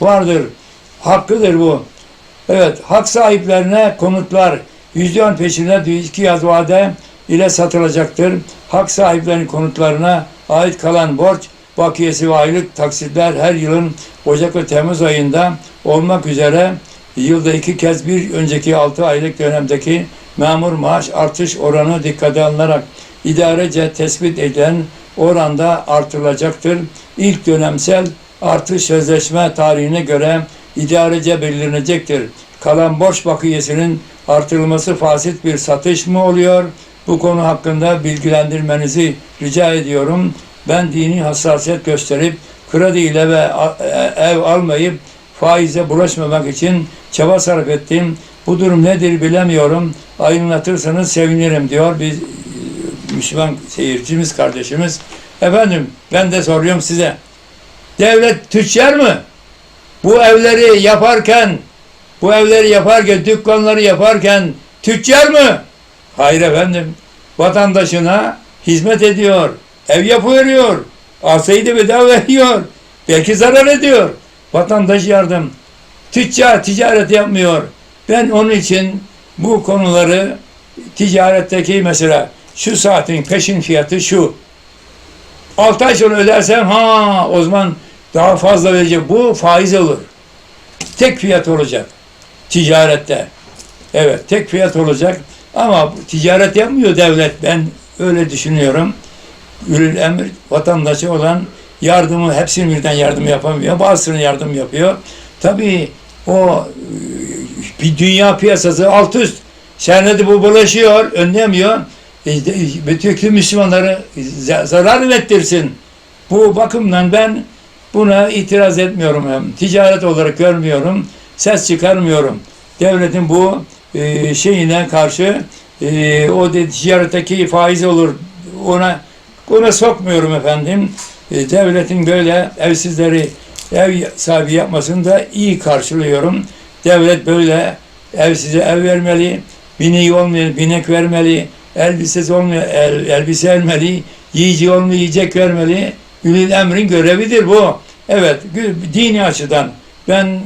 vardır. Hakkıdır bu. Evet, hak sahiplerine konutlar yüzde peşinde iki yaz vade ile satılacaktır. Hak sahiplerinin konutlarına ait kalan borç bakiyesi ve aylık taksitler her yılın Ocak ve Temmuz ayında olmak üzere yılda iki kez bir önceki 6 aylık dönemdeki memur maaş artış oranı dikkate alınarak idarece tespit edilen oranda artırılacaktır. İlk dönemsel artış sözleşme tarihine göre idarece belirlenecektir. Kalan borç bakiyesinin artırılması fasit bir satış mı oluyor? Bu konu hakkında bilgilendirmenizi rica ediyorum. Ben dini hassasiyet gösterip krediyle ve e- ev almayıp faize bulaşmamak için çaba sarf ettim. Bu durum nedir bilemiyorum. Aydınlatırsanız sevinirim diyor bir e, Müslüman seyircimiz, kardeşimiz. Efendim ben de soruyorum size. Devlet tüccar mı? Bu evleri yaparken, bu evleri yaparken, dükkanları yaparken tüccar mı? Hayır efendim. Vatandaşına hizmet ediyor. Ev yapıveriyor. Arsayı da bedava veriyor. Belki zarar ediyor. Vatandaş yardım. Tüccar ticaret yapmıyor. Ben onun için bu konuları ticaretteki mesela şu saatin peşin fiyatı şu. 6 ay sonra ödersen ha o zaman daha fazla verecek. Bu faiz olur. Tek fiyat olacak ticarette. Evet tek fiyat olacak ama ticaret yapmıyor devlet. Ben öyle düşünüyorum. Ülül emir vatandaşı olan yardımı hepsini birden yardım yapamıyor. Bazısını yardım yapıyor. Tabii o e, bir dünya piyasası alt üst. Senedi bu bulaşıyor, önlemiyor. E, bütün Müslümanları za- zarar ettirsin. Bu bakımdan ben buna itiraz etmiyorum. Ticaret olarak görmüyorum. Ses çıkarmıyorum. Devletin bu e, şeyine karşı e, o de, ticaretteki faiz olur. Ona ona sokmuyorum efendim. E, devletin böyle evsizleri ev sahibi yapmasını da iyi karşılıyorum. Devlet böyle evsize ev vermeli, bineği olmayan binek vermeli, elbisesi olmayan el, elbise vermeli, yiyici olmayan yiyecek vermeli. Ülül emrin görevidir bu. Evet, dini açıdan ben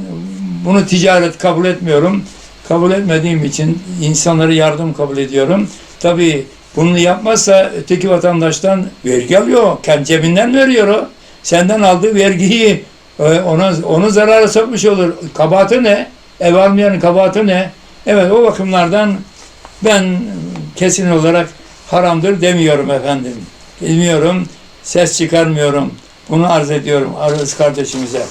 bunu ticaret kabul etmiyorum. Kabul etmediğim için insanlara yardım kabul ediyorum. Tabii bunu yapmazsa öteki vatandaştan vergi alıyor. Kendi cebinden veriyor o. Senden aldığı vergiyi e, ona onu zarara sokmuş olur. Kabahati ne? Ev almayanın kabahati ne? Evet o bakımlardan ben kesin olarak haramdır demiyorum efendim. Demiyorum, ses çıkarmıyorum. Bunu arz ediyorum arız kardeşimize.